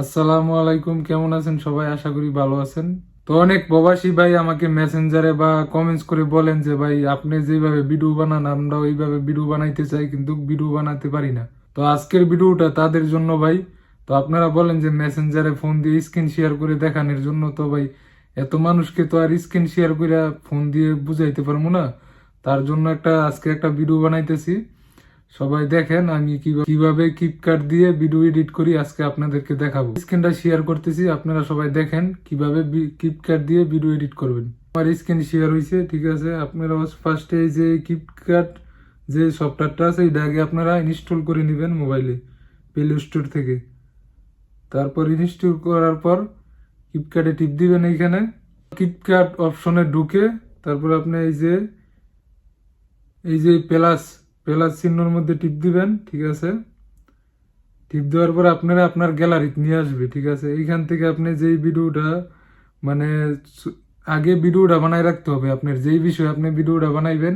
আসসালামু আলাইকুম, কেমন আছেন? সবাই আশা করি ভালো আছেন। তো অনেক প্রবাসী ভাই আমাকে মেসেঞ্জারে বা কমেন্টস করে বলেন যে, ভাই, আপনি যেভাবে ভিডিও বানান আমরা ওইভাবে ভিডিও বানাইতে চাই, কিন্তু ভিডিও বানাতে পারি না। তো আজকের ভিডিওটা তাদের জন্য ভাই। তো আপনারা বলেন যে, মেসেঞ্জারে ফোন দিয়ে স্ক্রিন শেয়ার করে দেখানোর জন্য তো ভাই, এত মানুষকে তো আর স্ক্রিন শেয়ার করে ফোন দিয়ে বুঝাইতে পারব না। তার জন্য একটা, আজকে একটা ভিডিও বানাইতেছি। সবাই দেখেন আমি কীভাবে কিপকাট দিয়ে ভিডিও এডিট করি, আজকে আপনাদেরকে দেখাবো। স্ক্রিনটা শেয়ার করতেছি, আপনারা সবাই দেখেন কীভাবে কিপকাট দিয়ে ভিডিও এডিট করবেন। আমার স্ক্রিন শেয়ার হয়েছে ঠিক আছে? আপনারা ফার্স্টে এই যে কিপকাট যে সফটওয়্যারটা আছে, এটা আগে আপনারা ইনস্টল করে নেবেন মোবাইলে প্লে স্টোর থেকে। তারপর ইনস্টল করার পর কিপকাটে টিপ দিবেন এইখানে। কিপকাট অপশনে ঢুকে, তারপর আপনি এই যে এই যে প্লাস প্লাস চিহ্নর মধ্যে টিপ দিবেন, ঠিক আছে? টিপ দেওয়ার পর আপনারা আপনার গ্যালারি নিয়ে আসবে, ঠিক আছে? এইখান থেকে আপনি যেই ভিডিওটা মানে আগে ভিডিওটা বানায় রাখতে হবে, আপনার যেই বিষয়ে আপনি ভিডিওটা বানাইবেন,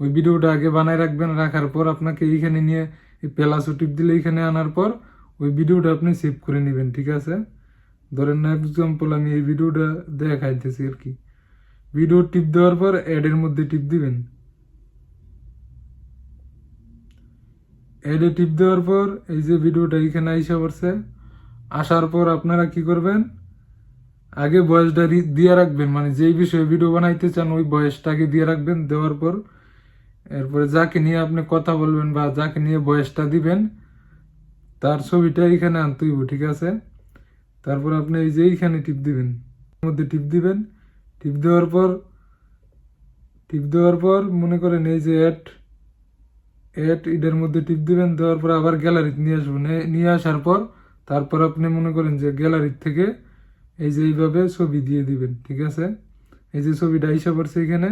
ওই ভিডিওটা আগে বানায় রাখবেন, রাখার পর আপনাকে এইখানে নিয়ে এই প্লাসও টিপ দিলে এইখানে আনার পর ওই ভিডিওটা আপনি সেভ করে নেবেন, ঠিক আছে? ধরেন না এক্সাম্পল আমি এই ভিডিওটা দেখাইতেছি আর কি। ভিডিও টিপ দেওয়ার পর অ্যাডের মধ্যে টিপ দিবেন। এডে টিপ দেওয়ার পর এই যে ভিডিওটা এখানে আইসা পড়ছে, আসার পর আপনারা কি করবেন? আগে বয়সটা দিয়ে রাখবেন মানে যেই বিষয়ে ভিডিও বানাইতে চান ওই বয়সটাকে দিয়ে রাখবেন, দেওয়ার পর এরপরে যাকে নিয়ে আপনি কথা বলবেন বা যাকে নিয়ে বয়সটা দিবেন, তার ছবিটা এখানে আনতে হইব, ঠিক আছে? তারপর আপনি এই যে এইখানে টিপ দিবেন মধ্যে টিপ দিবেন, টিপ দেওয়ার পর, টিপ দেওয়ার পর মনে করেন এই যে অ্যাড এড এটার মধ্যে টিপ দিবেন, দেওয়ার পর আবার গ্যালারিতে নিয়ে আসবেন নিয়ে আসার পর তারপর আপনি মনে করেন যে গ্যালারির থেকে এই যে এইভাবে ছবি দিয়ে দিবেন, ঠিক আছে? এই যে ছবিটা হিসাব করছে এখানে,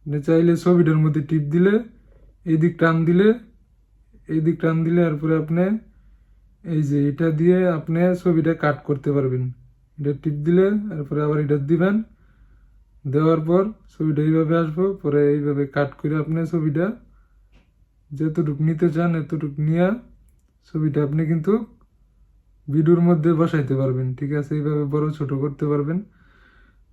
আপনি চাইলে ছবিটার মধ্যে টিপ দিলে এই দিক টান দিলে এই দিক টান দিলে তারপরে আপনি এই যে এটা দিয়ে আপনি ছবিটা কাট করতে পারবেন। এটা টিপ দিলে তারপরে আবার এটা দিবেন। দেওয়ার পর ছবিটা এইভাবে আসব, পরে এইভাবে কাট করে আপনি ছবিটা যতটুকু নিতে চান, এতটুক নিয়ে ছবিটা আপনি কিন্তু ভিডিওর মধ্যে বসাইতে পারবেন। ঠিক আছে, এইভাবে বড় ছোট করতে পারবেন।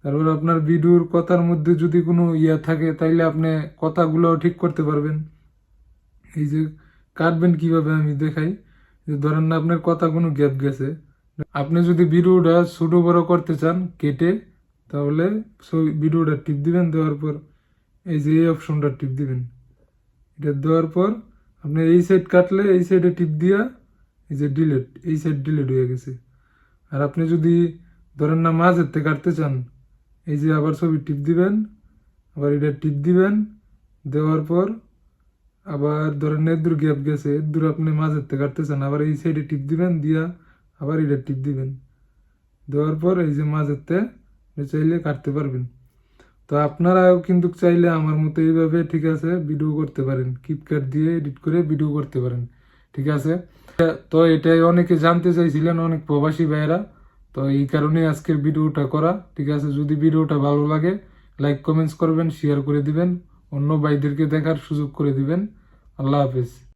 তারপর আপনার ভিডিওর কথার মধ্যে যদি কোনো ইয়া থাকে, তাইলে আপনি কথাগুলোও ঠিক করতে পারবেন। এই যে কাটবেন কীভাবে আমি দেখাই। যে ধরেন না আপনার কথা কোনো গ্যাপ গেছে। আপনি যদি ভিডিওটা ছোট বড় করতে চান, কেটে, তাহলে ভিডিওটা টিপ দিবেন, দেওয়ার পর এই যে এই অপশনটা টিপ দিবেন। এটা দেওয়ার পর আপনি এই সাইড কাটলে এই সাইডে টিপ দিয়া এই যে ডিলেট এই সাইড ডিলেট হয়ে গেছে। আর আপনি যদি ধরেন না মাঝের থেকে কাটতে চান, এই যে আবার ছবি টিপ দিবেন, আবার এটা টিপ দিবেন, দেওয়ার পর আবার ধরেন এদুর গ্যাপ গেছে এদুর আপনি মাঝের থেকে কাটতে চান, আবার এই সাইডে টিপ দিবেন, দিয়া আবার এটা টিপ দিবেন। দেওয়ার পর এই যে মাঝের তে চাইলে কাটতে পারবেন। তো আপনারাও কিন্তু চাইলে আমার মতো এইভাবে, ঠিক আছে ভিডিও করতে পারেন। কিপকাট দিয়ে এডিট করে ভিডিও করতে পারেন, ঠিক আছে? তো এটাই অনেকে জানতে চাইছিলেন, অনেক প্রবাসী ভাইয়েরা। তো এই কারণে আজকের ভিডিওটা করা, ঠিক আছে? যদি ভিডিওটা ভালো লাগে লাইক কমেন্টস করবেন শেয়ার করে দিবেন। অন্য ভাইদেরকে দেখার সুযোগ করে দিবেন। আল্লাহ হাফেজ।